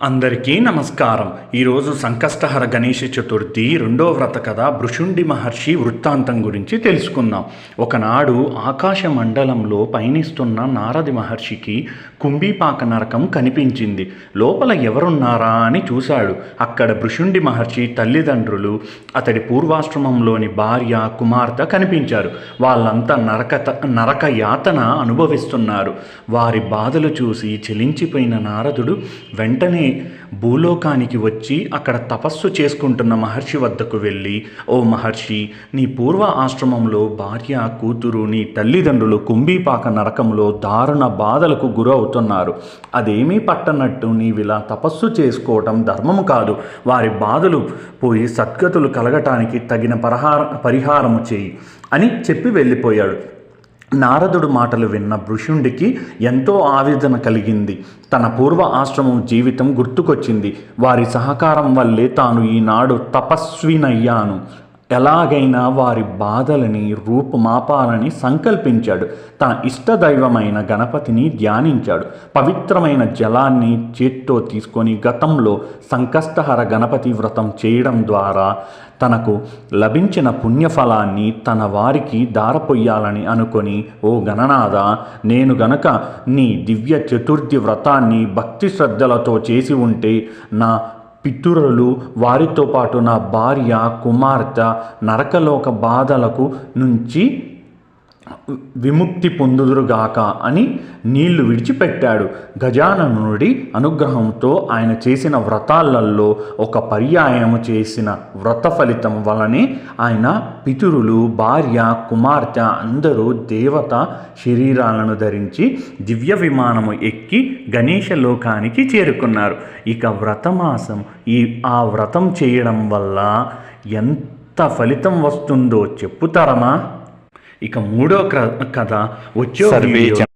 అందరికీ నమస్కారం. ఈరోజు సంకష్టహర గణేష చతుర్థి రెండో వ్రత కథ భృషుండి మహర్షి వృత్తాంతం గురించి తెలుసుకుందాం. ఒకనాడు ఆకాశ మండలంలో పయనిస్తున్న నారది మహర్షికి కుంభీపాక నరకం కనిపించింది. లోపల ఎవరున్నారా అని చూశాడు. అక్కడ భృషుండి మహర్షి తల్లిదండ్రులు అతడి పూర్వాశ్రమంలోని భార్య కుమార్తె కనిపించారు. వాళ్ళంతా నరక నరక యాతన అనుభవిస్తున్నారు. వారి బాధలు చూసి చెలించిపోయిన నారదుడు వెంటనే భూలోకానికి వచ్చి అక్కడ తపస్సు చేసుకుంటున్న మహర్షి వద్దకు వెళ్ళి ఓ మహర్షి నీ పూర్వ ఆశ్రమంలో భార్య కూతురు నీ తల్లిదండ్రులు కుంభీపాక నరకంలో దారుణ బాధలకు గురవుతున్నారు. అదేమీ పట్టనట్టు నీవిలా తపస్సు చేసుకోవటం ధర్మము కాదు. వారి బాధలు పోయి సద్గతులు కలగటానికి తగిన పరిహార పరిహారము చేయి అని చెప్పి వెళ్ళిపోయాడు. నారదుడు మాటలు విన్న భృషుండికి ఎంతో ఆవేదన కలిగింది. తన పూర్వ ఆశ్రమం జీవితం గుర్తుకొచ్చింది. వారి సహకారం వల్లే తాను ఈనాడు తపస్వినయ్యాను. ఎలాగైనా వారి బాధలని రూపుమాపాలని సంకల్పించాడు. తన ఇష్టదైవమైన గణపతిని ధ్యానించాడు. పవిత్రమైన జలాన్ని చేత్తో తీసుకొని గతంలో సంకష్టహర గణపతి వ్రతం చేయడం ద్వారా తనకు లభించిన పుణ్యఫలాన్ని తన వారికి దారపొయ్యాలని అనుకొని ఓ గణనాథ నేను గనక నీ దివ్య చతుర్థి వ్రతాన్ని భక్తి శ్రద్ధలతో చేసి ఉంటే నా పితురులు వారితో పాటు నా భార్య కుమార్తె నరకలోక బాధలకు నుంచి విముక్తి పొందుదురుగాక అని నీళ్ళు విడిచిపెట్టాడు. గజాననుడి అనుగ్రహంతో ఆయన చేసిన వ్రతాలలో ఒక పర్యాయము చేసిన వ్రత ఫలితం వలనే ఆయన పితురులు భార్య కుమార్తె అందరూ దేవత శరీరాలను ధరించి దివ్య విమానము ఎక్కి గణేష లోకానికి చేరుకున్నారు. ఇక వ్రతమాసం ఈ ఆ వ్రతం చేయడం వల్ల ఎంత ఫలితం వస్తుందో చెప్పుతారమా? ఇక మూడో కథ వచ్చే